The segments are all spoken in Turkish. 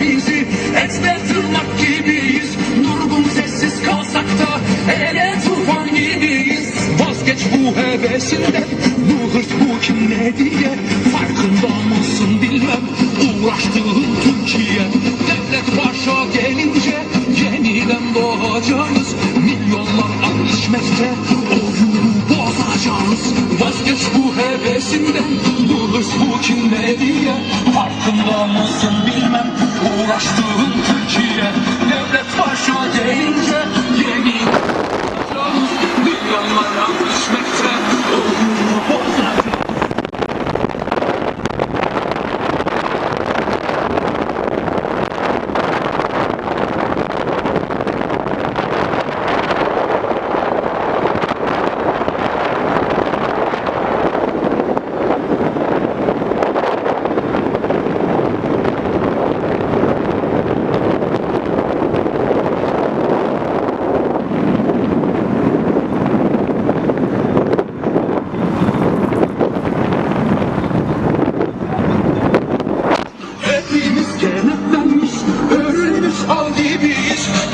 bizi. Etle tırnak gibiyiz. Durgun sessiz kalsak da Ele tufan gibiyiz. Vazgeç bu hevesinden Bu hırs bu kim ne diye. Farkında mısın bilmem. Uğraştığın Türkiye. Devlet başa gelince Yeniden doğacağız. Milyonlar bozacağız. Vazgeç bu hevesinden. Bu bu kim ne diye Farkında mısın bilmem. Uğraştığın Türkiye Devlet başa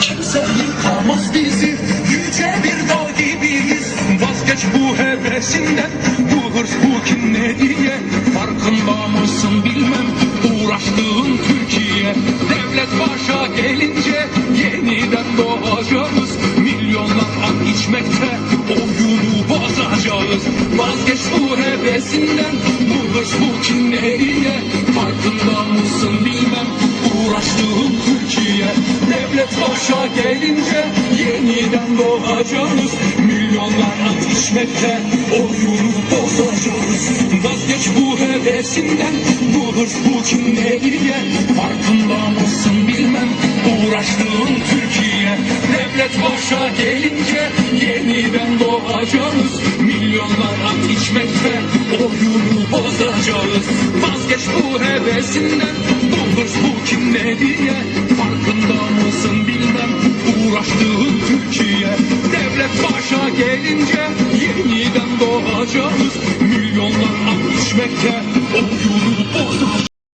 Kimse yıkamaz bizi, yüce bir dal gibiyiz. Vazgeç bu hevesinden, bu hırs bu kim ne diye. Farkında mısın bilmem, uğraştığın Türkiye. Devlet başa gelince, yeniden doğacağız. Milyonlar an içmekte, oyunu bozacağız. Vazgeç bu hevesinden, bu hırs bu kim ne diye. Farkında mısın bilmem, uğraştığın. Başa gelince, yeniden doğacağız. Milyonlar an içmekte, oyunu bozacağız. Vazgeç bu hevesinden, bu hırs bu kim ne diye. Farkında mısın bilmem, uğraştığın Türkiye. Devlet başa gelince, yeniden doğacağız. Milyonlar an içmekte, oyunu bozacağız. Vazgeç bu hevesinden, bu hırs bu kim ne diye. Farkında mısın alacağız Milyonlar akışmekte o yolu bozar